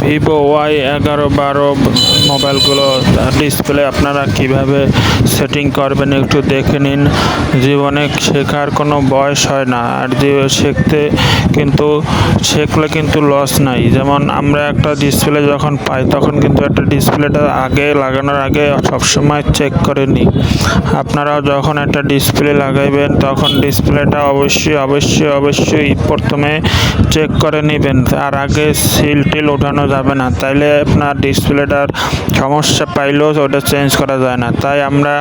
Vivo Y এগারো বারো মোবাইলগুলো display আপনারা কীভাবে সেটিং করবেন একটু দেখে নিন। জীবনে শেখার কোনো বয়স হয় না, আর যে শিখতে কিন্তু, শেখলে কিন্তু লস নাই। যেমন আমরা একটা ডিসপ্লে যখন পাই, তখন কিন্তু একটা ডিসপ্লেটা আগে লাগানোর আগে সবসময় চেক করে নিই আপনারাও যখন একটা ডিসপ্লে লাগাইবেন, তখন ডিসপ্লেটা অবশ্যই অবশ্যই অবশ্যই প্রথমে চেক করে নেবেন। তার আগে সিল টিল ওঠানো যাবে না। তাইলে আপনার ডিসপ্লেটার সমস্যা পাইলেও ওটা চেঞ্জ করা যায় না। তাই আমরা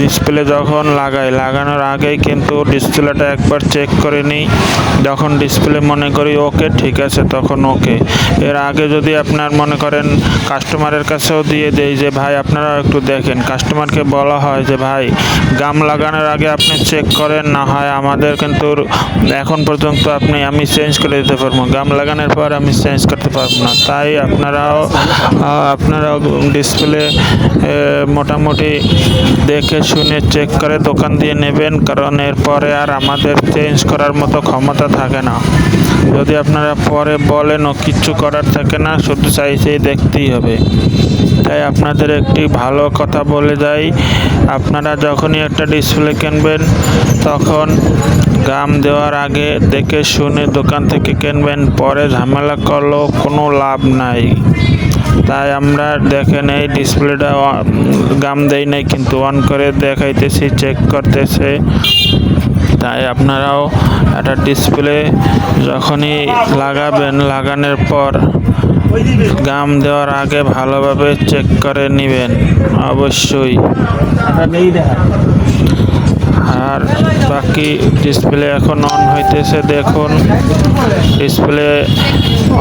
ডিসপ্লে যখন লাগাই, লাগানোর আগেই কিন্তু ডিসপ্লেটা একবার চেক করে নিই। যখন ডিসপ্লে মনে করি ওকে ঠিক আছে, তখন ওকে এর আগে যদি আপনার মনে করেন কাস্টমারের কাছেও দিয়ে দেই যে, ভাই, আপনারা একটু দেখেন। কাস্টমারকে বলা হয় যে, ভাই গাম লাগানোর আগে আপনি চেক করেন, না হয় আমাদের কিন্তু এখন পর্যন্ত আপনি, আমি চেঞ্জ করে দিতে পারব। গাম লাগানোর পর আমি চেঞ্জ করতে পারব না। তাই আপনারাও আপনারাও ডিসপ্লে মোটামুটি দেখে শুনে চেক করে দোকান দিয়ে নেবেন, কারণ এরপরে আর আমাদের চেঞ্জ করার মতো ক্ষমতা থাকে না। যদি আপনারা পরে বলেন ও কিচ্ছু করার থাকে না, শুধু চাইছেই দেখতেই হবে। তাই আপনাদের একটি ভালো কথা বলে যাই, আপনারা যখনই একটা ডিসপ্লে কিনবেন, তখন গাম দেওয়ার আগে দেখে শুনে দোকান থেকে কিনবেন, পরে ঝামেলা করলেও কোনো লাভ নাই। তাই আমরা দেখেন এই ডিসপ্লেটা গাম দেই নাই, কিন্তু অন করে দেখাইতেছি চেক করতেছে। তাই আপনারাও একটা ডিসপ্লে যখনই লাগাবেন, লাগানোর পর গাম দেওয়ার আগে ভালোভাবে চেক করে নেবেন, অবশ্যই। আর বাকি ডিসপ্লে এখন অন হইতেছে, দেখুন। ডিসপ্লে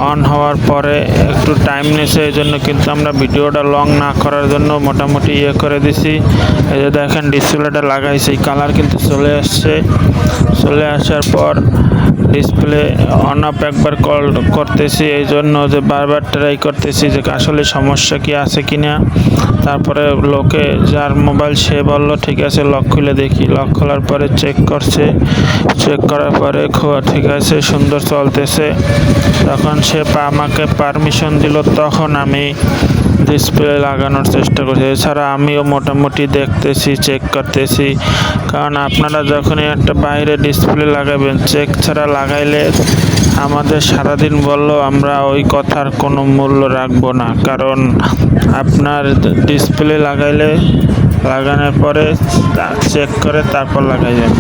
অন হওয়ার পরে একটু টাইম নিয়েছে এই জন্য কিন্তু আমরা ভিডিওটা লং না করার জন্য মোটামুটি ইয়ে করে দিছি। এই যে দেখেন, ডিসপ্লেটা লাগাইছি কালার কিন্তু চলে আসছে। চলে আসার পর ডিসপ্লে অন অফ একবার কল করতেছি এই জন্য যে বারবার ট্রাই করতেছি যে আসলে সমস্যা কি আছে কি না তারপরে লোকে যার মোবাইল সে বলল, ঠিক আছে লক খুলে দেখি। লক খোলার পরে চেক করছে। চেক করার পরে খোয়া, ঠিক আছে, সুন্দর চলতেছে। তখন সে আমাকে পারমিশন দিল, তখন আমি ডিসপ্লে লাগানোর চেষ্টা করছি। এছাড়া আমিও মোটামুটি দেখতেছি চেক করতেছি। কারণ আপনারা যখনই একটা বাইরে ডিসপ্লে লাগাবেন চেক ছাড়া লাগাইলে আমাদের সারাদিন বলল, আমরা ওই কথার কোনো মূল্য রাখব না। কারণ আপনার ডিসপ্লে লাগাইলে, লাগানোর পরে চেক করে তারপর লাগাইবেন